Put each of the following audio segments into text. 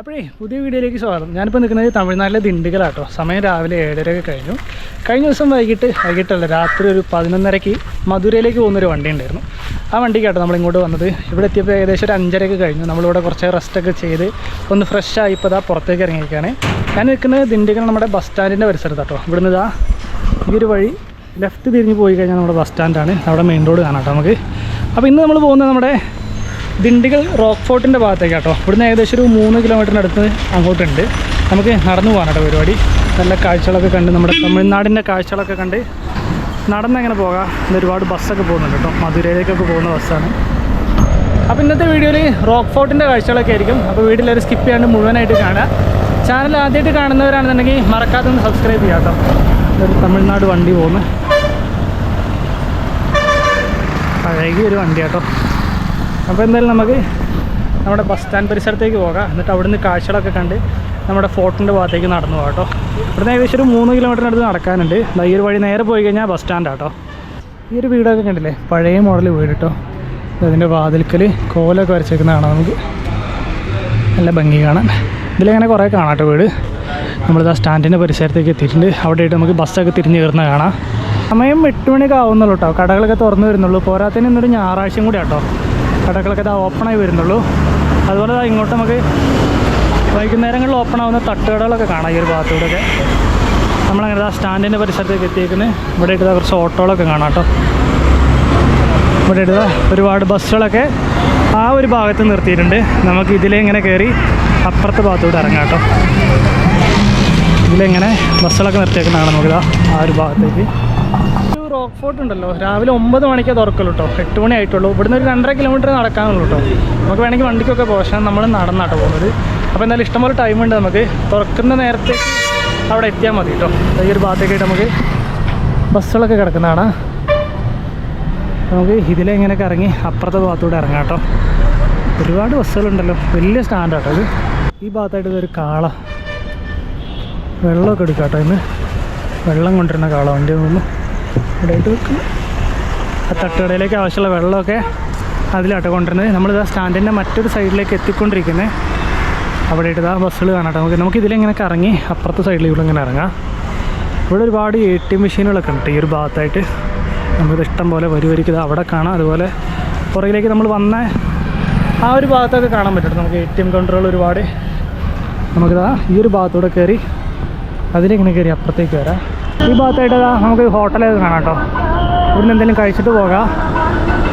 അപ്പോഴേ പുതിയ വീഡിയോയിലേക്ക് സ്വാഗതം. ഞാനിപ്പോൾ നിൽക്കുന്നത് തമിഴ്നാട്ടിലെ ദിണ്ടുകലാട്ടോ സമയം രാവിലെ ഏഴരയൊക്കെ കഴിഞ്ഞു. കഴിഞ്ഞ ദിവസം വൈകിട്ട് വൈകിട്ടല്ല രാത്രി ഒരു പതിനൊന്നരയ്ക്ക് മധുരയിലേക്ക് പോകുന്നൊരു വണ്ടി ഉണ്ടായിരുന്നു ആ വണ്ടിക്കാട്ടോ നമ്മൾ ഇങ്ങോട്ട് വന്നത്. ഇവിടെ എത്തിയപ്പോൾ ഏകദേശം ഒരു അഞ്ചരയൊക്കെ കഴിഞ്ഞു. നമ്മളിവിടെ കുറച്ച് റെസ്റ്റൊക്കെ ചെയ്ത് ഒന്ന് ഫ്രഷ് ആയി ഇപ്പോൾ ഇതാ പുറത്തേക്ക് ഇറങ്ങിയിരിക്കുകയാണ്. ഞാൻ നിൽക്കുന്നത് ദിണ്ടുകൽ നമ്മുടെ ബസ് സ്റ്റാൻഡിന്റെ പരിസരത്താട്ടോ. ഇവിടുന്ന് ഇതാ ഈ ഒരു വഴി ലെഫ്റ്റ് തിരിഞ്ഞ് പോയി കഴിഞ്ഞാൽ നമ്മുടെ ബസ് സ്റ്റാൻഡാണ് അവിടെ മെയിൻ റോഡ് കാണാം കേട്ടോ നമുക്ക്. അപ്പോൾ ഇന്ന് നമ്മൾ പോകുന്നത് നമ്മുടെ ദിണ്ടിഗൽ റോക്ക് ഫോർട്ടിന്റെ ഭാഗത്തേക്ക് കേട്ടോ. ഇവിടുന്ന് ഏകദേശം ഒരു മൂന്ന് കിലോമീറ്ററിന്റെ അടുത്ത് അങ്ങോട്ടുണ്ട്. നമുക്ക് നടന്നു പോകാൻ കേട്ടോ പരിപാടി. നല്ല കാഴ്ചകളൊക്കെ കണ്ട് നമ്മുടെ തമിഴ്നാടിന്റെ കാഴ്ചകളൊക്കെ കണ്ട് നടന്നങ്ങനെ പോകാം. ഇന്ന് ഒരുപാട് ബസ്സൊക്കെ പോകുന്നുണ്ട് കേട്ടോ. മധുരയിലേക്കൊക്കെ പോകുന്ന ബസ്സാണ്. അപ്പോൾ ഇന്നത്തെ വീഡിയോയിൽ റോക്ക് ഫോർട്ടിന്റെ കാഴ്ചകളൊക്കെ ആയിരിക്കും. അപ്പോൾ വീട്ടിലൊരു സ്കിപ്പ് ചെയ്യാണ്ട് മുഴുവനായിട്ട് കാണുക. ചാനൽ ആദ്യമായിട്ട് കാണുന്നവരാണെന്നുണ്ടെങ്കിൽ മറക്കാതെ ഒന്ന് സബ്സ്ക്രൈബ് ചെയ്യാം കേട്ടോ. ഒരു തമിഴ്നാട് വണ്ടി പോകുന്നു. പഴകിയ ഒരു വണ്ടി കേട്ടോ. അപ്പോൾ എന്തായാലും നമുക്ക് നമ്മുടെ ബസ് സ്റ്റാൻഡ് പരിസരത്തേക്ക് പോകാം. എന്നിട്ട് അവിടുന്ന് കാഴ്ചകളൊക്കെ കണ്ട് നമ്മുടെ ഫോർട്ടിന്റെ ഭാഗത്തേക്ക് നടന്നു പോകാം കേട്ടോ. ഇവിടുന്ന് ഏകദേശം ഒരു മൂന്ന് കിലോമീറ്ററിനടുത്ത് നടക്കാനുണ്ട്. ഈ ഒരു വഴി നേരെ പോയി കഴിഞ്ഞാൽ ബസ് സ്റ്റാൻഡാട്ടോ ഈ ഒരു വീടൊക്കെ കണ്ടില്ലേ? പഴയ മോഡൽ വീട് കേട്ടോ അതിന്റെ വാതിൽക്കൽ കോലൊക്കെ വരച്ചേക്കുന്നതാണ് നമുക്ക്. നല്ല ഭംഗി കാണാൻ. ഇതിലങ്ങനെ കുറേ കാണാം കേട്ടോ വീട്. നമ്മളിതാ സ്റ്റാൻഡിന്റെ പരിസരത്തേക്ക് എത്തിയിട്ടുണ്ട്. അവിടെയായിട്ട് നമുക്ക് ബസ്സൊക്കെ തിരിഞ്ഞ് കയറുന്ന കാണാം. സമയം എട്ട് മണിയൊക്കെ ആവുന്നുള്ളൂ കേട്ടോ കടകളൊക്കെ തുറന്നു വരുന്നുള്ളൂ. പോരാത്തതിന് ഇന്നൊരു ഞായറാഴ്ചയും കൂടി കേട്ടോ കടകളൊക്കെ ഇതാ ഓപ്പണായി വരുന്നുള്ളൂ. അതുപോലെ ഇങ്ങോട്ട് നമുക്ക് വൈകുന്നേരങ്ങളിൽ ഓപ്പൺ ആവുന്ന തട്ടുകടകളൊക്കെ കാണാം ഈ ഒരു ഭാഗത്തൂടെയൊക്കെ. നമ്മളങ്ങനെ ആ സ്റ്റാൻഡിന്റെ പരിസരത്തേക്ക് എത്തിയേക്കുന്നത് ഇവിടെ ഇതാ കുറച്ച് ഓട്ടോകളൊക്കെ കാണാം കേട്ടോ. ഇവിടെ ഇതാ ഒരുപാട് ബസ്സുകളൊക്കെ ആ ഒരു ഭാഗത്ത് നിർത്തിയിട്ടുണ്ട്. നമുക്ക് ഇതിലെ ഇങ്ങനെ കയറി അപ്പുറത്തെ ഭാഗത്തൂടെ ഇറങ്ങാം കേട്ടോ. ഇതിലെങ്ങനെ ബസ്സുകളൊക്കെ നിർത്തിയേക്കുന്നതാണ് നമുക്കിതാ ആ ഒരു ഭാഗത്തേക്ക്. റോക്ക് ഫോർട്ട് ഉണ്ടല്ലോ. രാവിലെ ഒമ്പത് മണിക്കേ തുറക്കുള്ളൂ കേട്ടോ എട്ട് മണി ആയിട്ടുള്ളൂ. ഇവിടുന്ന് ഒരു രണ്ടര കിലോമീറ്റർ നടക്കാനുള്ളൂ കേട്ടോ നമുക്ക് വേണമെങ്കിൽ വണ്ടിക്കൊക്കെ പോകാം. നമ്മൾ നടന്നാട്ടോ പോകുന്നത്. അപ്പോൾ എന്തായാലും ഇഷ്ടംപോലെ ടൈം ഉണ്ട് നമുക്ക്. തുറക്കുന്ന നേരത്തെ അവിടെ എത്തിയാൽ മതി കേട്ടോ ഈ ഒരു ഭാഗത്തേക്കായിട്ട് നമുക്ക് ബസ്സുകളൊക്കെ കിടക്കുന്നതാണ്. നമുക്ക് ഇതിലെങ്ങനെയൊക്കെ ഇറങ്ങി അപ്പുറത്തെ ഭാഗത്തൂടെ ഇറങ്ങാം കേട്ടോ ഒരുപാട് ബസ്സുകളുണ്ടല്ലോ വലിയ സ്റ്റാൻഡാട്ടോ ഇത് ഈ ഭാഗത്തായിട്ട് ഇതൊരു കാള. വെള്ളമൊക്കെ എടുക്കാം കേട്ടോ ഇന്ന്. വെള്ളം കൊണ്ടിരുന്ന കാള വണ്ടി തോന്നുന്നു ഇവിടെ വെക്കും ആ തട്ടുകടയിലേക്ക് ആവശ്യമുള്ള വെള്ളമൊക്കെ അതിലാട്ടോ കൊണ്ടുവരുന്നത്. നമ്മളിതാ സ്റ്റാൻഡിന്റെ മറ്റൊരു സൈഡിലേക്ക് എത്തിക്കൊണ്ടിരിക്കുന്നത് അവിടെ ഇട്ട് ആ ബസ്സുകൾ കാണാട്ടോ. നമുക്ക് നമുക്ക് ഇതിലിങ്ങനെ കറങ്ങി അപ്പുറത്തെ സൈഡിലൂടെ ഇങ്ങനെ ഇറങ്ങാം. ഇവിടെ ഒരുപാട് എ ടി എം മെഷീനുകളൊക്കെ ഉണ്ട് ഈ ഒരു ഭാഗത്തായിട്ട്. നമുക്ക് ഇഷ്ടം പോലെ വരി വരിക്ക് അവിടെ കാണാം. അതുപോലെ പുറകിലേക്ക് നമ്മൾ വന്ന ആ ഒരു ഭാഗത്തൊക്കെ കാണാൻ പറ്റും നമുക്ക് എ ടി എം കൗണ്ടറുകൾ ഒരുപാട്. നമുക്കിതാ ഈ ഒരു ഭാഗത്തൂടെ കയറി അതിലിങ്ങനെ കയറി അപ്പുറത്തേക്ക് വരാം. ഈ ഭാഗത്തായിട്ട് നമുക്ക് ഹോട്ടലൊക്കെ കാണാം കേട്ടോ ഇവിടുന്ന് എന്തെങ്കിലും കഴിച്ചിട്ട് പോകാം.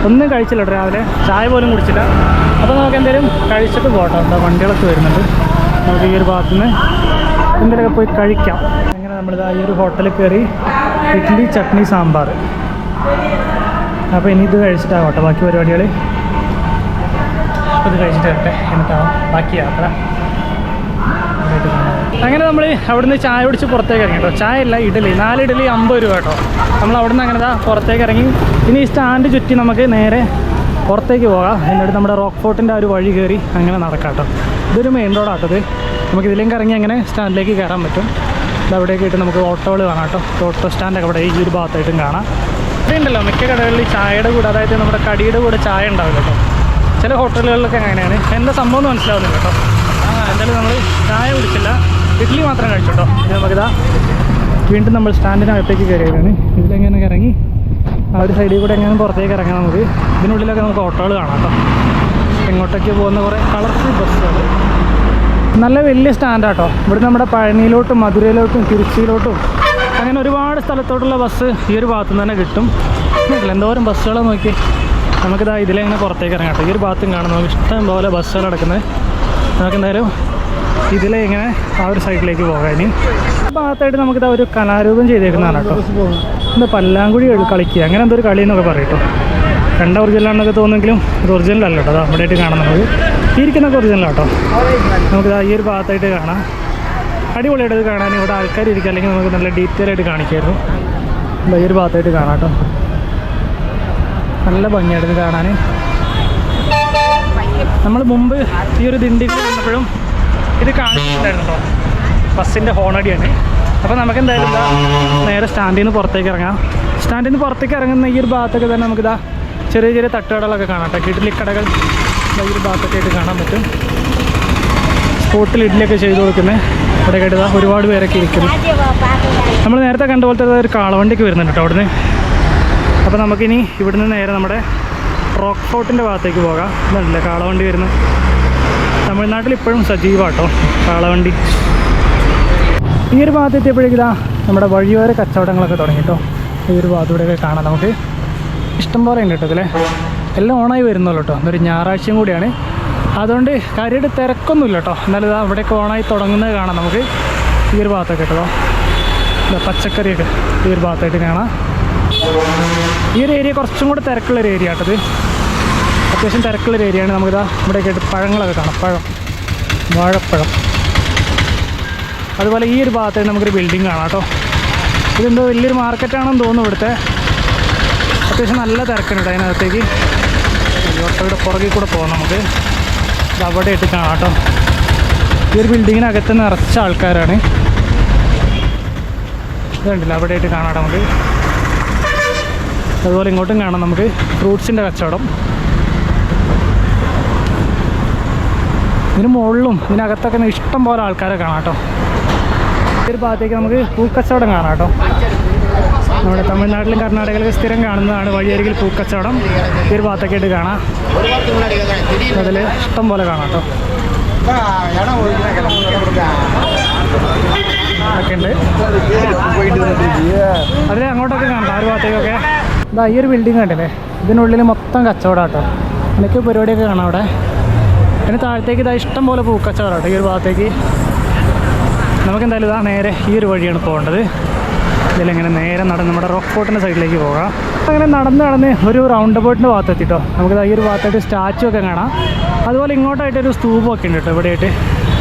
ഒന്നും കഴിച്ചില്ല രാവിലെ. ചായ പോലും കുടിച്ചില്ല. അപ്പോൾ നമുക്ക് എന്തെങ്കിലും കഴിച്ചിട്ട് പോകട്ടോ എന്താ വണ്ടികളൊക്കെ വരുന്നുണ്ട്. നമുക്ക് ഈ ഒരു ഭാഗത്തുനിന്ന് എന്തെങ്കിലുമൊക്കെ പോയി കഴിക്കാം. അങ്ങനെ നമ്മളിതാ ഈ ഒരു ഹോട്ടലിൽ കയറി ഇഡ്ഡലി ചട്നി സാമ്പാർ. അപ്പോൾ ഇനി ഇത് കഴിച്ചിട്ടാവും കേട്ടോ ബാക്കി പരിപാടികൾ ഇത് കഴിച്ചിട്ട് വരട്ടെ. എന്നിട്ടാവും ബാക്കി യാത്ര. അങ്ങനെ നമ്മൾ അവിടുന്ന് ചായ കുടിച്ച് പുറത്തേക്ക് ഇറങ്ങി കേട്ടോ. ചായ അല്ല ഇഡലി. നാല് ഇഡലി അമ്പത് രൂപ കേട്ടോ. നമ്മൾ അവിടുന്ന് അങ്ങനെ പുറത്തേക്ക് ഇറങ്ങി. ഇനി ഈ സ്റ്റാൻഡ് ചുറ്റി നമുക്ക് നേരെ പുറത്തേക്ക് പോകാം. എന്നിട്ട് നമ്മുടെ റോക്ക് ഫോർട്ടിന്റെ ആ ഒരു വഴി കയറി അങ്ങനെ നടക്കാം കേട്ടോ. ഇതൊരു മെയിൻ റോഡാട്ടത് നമുക്ക് ഇതിലേക്ക് ഇറങ്ങി അങ്ങനെ സ്റ്റാൻഡിലേക്ക് കയറാൻ പറ്റും. അവിടേക്ക് ഇട്ട് നമുക്ക് ഓട്ടോകൾ കാണാം കേട്ടോ. ഓട്ടോ സ്റ്റാൻഡൊക്കെ അവിടെ ഈ ഒരു ഭാഗത്തായിട്ടും കാണാം. ഉണ്ടല്ലോ മിക്ക കടകളിൽ ചായയുടെ കൂടെ അതായത് നമ്മുടെ കടിയുടെ കൂടെ ചായ ഉണ്ടാവില്ല കേട്ടോ. ചില ഹോട്ടലുകളിലൊക്കെ അങ്ങനെയാണ്. എന്താ സംഭവം എന്ന് മനസ്സിലാവുന്നില്ല കേട്ടോ. എന്തായാലും നമ്മൾ ചായ കുടിച്ചില്ല. ഇഡ്ഡലി മാത്രം കഴിച്ചോട്ടോ. നമുക്ക് നമുക്കിതാ വീണ്ടും നമ്മൾ സ്റ്റാൻഡിനകത്തേക്ക് കയറിയതാണ് ഇതിലെങ്ങനെ ഇറങ്ങി ആ ഒരു സൈഡിൽ കൂടെ എങ്ങനെ പുറത്തേക്ക് ഇറങ്ങാം നമുക്ക്. ഇതിനുള്ളിലൊക്കെ നമുക്ക് ഓട്ടോകൾ കാണാം കേട്ടോ. ഇങ്ങോട്ടേക്ക് പോകുന്ന കുറേ കളർഫുൾ ബസ്സുകൾ നല്ല വലിയ സ്റ്റാൻഡാട്ടോ ഇവിടെ നമ്മുടെ പഴനിയിലോട്ടും മധുരയിലോട്ടും തിരുച്ചിയിലോട്ടും അങ്ങനെ ഒരുപാട് സ്ഥലത്തോട്ടുള്ള ബസ് ഈ ഒരു ഭാഗത്തു നിന്ന് തന്നെ കിട്ടും. എന്തോരം ബസ്സുകളെ നോക്കി നമുക്കിതാ ഇതിലെങ്ങനെ പുറത്തേക്ക് ഇറങ്ങാം കേട്ടോ. ഈ ഒരു ഭാഗത്തും കാണാം. നമുക്ക് ഇഷ്ടം പോലെ ബസ്സുകൾ നടക്കുന്നത് നമുക്ക് എന്തായാലും ഇതിലെ ഇങ്ങനെ ആ ഒരു സൈഡിലേക്ക് പോകാൻ ഭാഗത്തായിട്ട് നമുക്കിത് ഒരു കലാരൂപം ചെയ്തേക്കുന്നതാണ് കേട്ടോ. എന്താ പല്ലാങ്കുഴി കളിക്കുക. അങ്ങനെ എന്തൊരു കളി എന്നൊക്കെ പറയും കണ്ട ഒറിജിനലാണെന്നൊക്കെ തോന്നുമെങ്കിലും ഇത് ഒറിജിനൽ അല്ല കേട്ടോ. അത് അവിടെ ആയിട്ട് കാണാം നമുക്ക് ഇരിക്കുന്നൊക്കെ ഒറിജിനൽ കേട്ടോ. നമുക്ക് ഈ ഒരു ഭാഗത്തായിട്ട് കാണാം. അടിപൊളിയായിട്ട് കാണാൻ ഇവിടെ ആൾക്കാർ ഇരിക്കുക. അല്ലെങ്കിൽ നമുക്ക് നല്ല ഡീറ്റെയിൽ ആയിട്ട് കാണിക്കായിരുന്നു. ഈ ഒരു ഭാഗത്തായിട്ട് കാണാം കേട്ടോ. നല്ല ഭംഗിയായിട്ട് കാണാൻ. നമ്മൾ മുമ്പ് ഈ ഒരു ദിണ്ടിക്ക് വന്നപ്പോഴും ഇത് കാണിച്ചിട്ടുണ്ടായിരുന്നു കേട്ടോ ബസ്സിന്റെ ഹോണടിയാണ്. അപ്പോൾ നമുക്ക് എന്തായാലും ഇതാ നേരെ സ്റ്റാൻഡിൽ നിന്ന് പുറത്തേക്ക് ഇറങ്ങാം. സ്റ്റാൻഡിൽ നിന്ന് പുറത്തേക്ക് ഇറങ്ങുന്ന ഈ ഒരു ഭാഗത്തൊക്കെ തന്നെ നമുക്കിതാ ചെറിയ ചെറിയ തട്ടുകടകളൊക്കെ കാണാം കേട്ടോ. കടകൾ ഈ ഒരു ഭാഗത്തൊക്കെ ആയിട്ട് കാണാൻ പറ്റും. സ്പോട്ടിൽ ഇഡ്ഡലിയൊക്കെ ചെയ്ത് കൊടുക്കുന്നത് ഇവിടെ കേട്ടതാ ഒരുപാട് പേരൊക്കെ ഇരിക്കുന്നു. നമ്മൾ നേരത്തെ കണ്ട പോലത്തെ ഒരു കാളവണ്ടിക്ക് വരുന്നുണ്ട് കേട്ടോ അവിടുന്ന്. അപ്പോൾ നമുക്കിനി ഇവിടുന്ന് നേരെ നമ്മുടെ റോക്ക് ഫോർട്ടിന്റെ ഭാഗത്തേക്ക് പോകാം. ഇതല്ലേ കാളവണ്ടി വരുന്നത്? തമിഴ്നാട്ടിൽ ഇപ്പോഴും സജീവാട്ടോ കാളവണ്ടി. ഈ ഒരു ഭാഗത്ത് എത്തിയപ്പോഴേക്കാ നമ്മുടെ വഴിയോര കച്ചവടങ്ങളൊക്കെ തുടങ്ങി കേട്ടോ ഈ ഒരു ഭാഗത്തൂടെയൊക്കെ കാണാം നമുക്ക്. ഇഷ്ടം പോലെ ഉണ്ട് കേട്ടോ ഇതിലെ. എല്ലാം ഓണായി വരുന്നുള്ളൂ കേട്ടോ. എന്നൊരു ഞായറാഴ്ചയും കൂടിയാണ്. അതുകൊണ്ട് കാര്യമായിട്ട് തിരക്കൊന്നുമില്ല കേട്ടോ. എന്നാലും ഇതാ ഇവിടെയൊക്കെ ഓണായി തുടങ്ങുന്നത് കാണാം നമുക്ക്. ഈ ഒരു ഭാഗത്തൊക്കെ കേട്ടോ. ഇതാ പച്ചക്കറിയൊക്കെ ഈ ഒരു ഭാഗത്തായിട്ട് കാണാം. ഈ ഒരു ഏരിയ കുറച്ചും കൂടെ തിരക്കുള്ളൊരു ഏരിയ കേട്ടത് അത്യാവശ്യം തിരക്കുള്ളൊരു ഏരിയയാണ്. നമുക്കിതാ ഇവിടെയൊക്കെ ആയിട്ട് പഴങ്ങളൊക്കെ കാണാം. പഴം. വാഴപ്പഴം. അതുപോലെ ഈ ഒരു ഭാഗത്ത് നമുക്കൊരു ബിൽഡിംഗ് കാണാം കേട്ടോ. ഇതെന്തോ വലിയൊരു മാർക്കറ്റാണെന്ന് തോന്നുന്നു ഇവിടുത്തെ. അത്യാവശ്യം നല്ല തിരക്കുണ്ട് അതിനകത്തേക്ക്. ഓട്ടോയുടെ പുറകിൽ കൂടെ പോകാം നമുക്ക്. ഇത് അവിടെ ഇട്ട് കാണാം കേട്ടോ. ഈ ഒരു ബിൽഡിങ്ങിനകത്ത് നിറച്ച ആൾക്കാരാണ്. ഇതുണ്ടല്ലോ അവിടെ ആയിട്ട് കാണാം നമുക്ക്. അതുപോലെ ഇങ്ങോട്ടും കാണാം നമുക്ക്. ഫ്രൂട്ട്സിന്റെ കച്ചവടം. ഇതിന് മുകളിലും ഇതിനകത്തൊക്കെ ഇഷ്ടം പോലെ ആൾക്കാരെ കാണാം കേട്ടോ. ഒരു ഭാഗത്തേക്ക് നമുക്ക് പൂക്കച്ചവടം കാണാം കേട്ടോ. നമ്മുടെ തമിഴ്നാട്ടിലും കർണാടകയിലൊക്കെ സ്ഥിരം കാണുന്നതാണ് വഴിയരികിൽ പൂക്കച്ചവടം. ഒരു ഭാഗത്തൊക്കെ ആയിട്ട് കാണാം. അതിൽ ഇഷ്ടം പോലെ കാണാം കേട്ടോ. ഉണ്ട്. അതിൽ അങ്ങോട്ടൊക്കെ കാണാം ആ ഒരു ഭാഗത്തേക്കൊക്കെ. ഇതാ ഈ ഒരു ബിൽഡിംഗ് കണ്ടില്ലേ? ഇതിനുള്ളിൽ മൊത്തം കച്ചവടം കേട്ടോ. എനിക്ക് പരിപാടിയൊക്കെ കാണാം അവിടെ. പിന്നെ താഴത്തേക്ക് ഇതാ ഇഷ്ടം പോലെ പൂക്കച്ചവടം ഈ ഒരു ഭാഗത്തേക്ക്. നമുക്ക് എന്തായാലും ഇതാ നേരെ ഈ ഒരു വഴിയാണ് പോകേണ്ടത്. ഇതിലിങ്ങനെ നേരെ നടന്ന് നമ്മുടെ റോക്ക് ഫോർട്ടിന്റെ സൈഡിലേക്ക് പോകാം. അങ്ങനെ നടന്ന് നടന്ന് ഒരു റൗണ്ട് ബോട്ടിന്റെ ഭാഗത്ത് എത്തിട്ടോ. നമുക്ക് ഈ ഒരു ഭാഗത്തായിട്ട് സ്റ്റാച്ചു ഒക്കെ കാണാം. അതുപോലെ ഇങ്ങോട്ടായിട്ട് ഒരു സ്തൂപമൊക്കെ ഉണ്ട് കേട്ടോ ഇവിടെയായിട്ട്.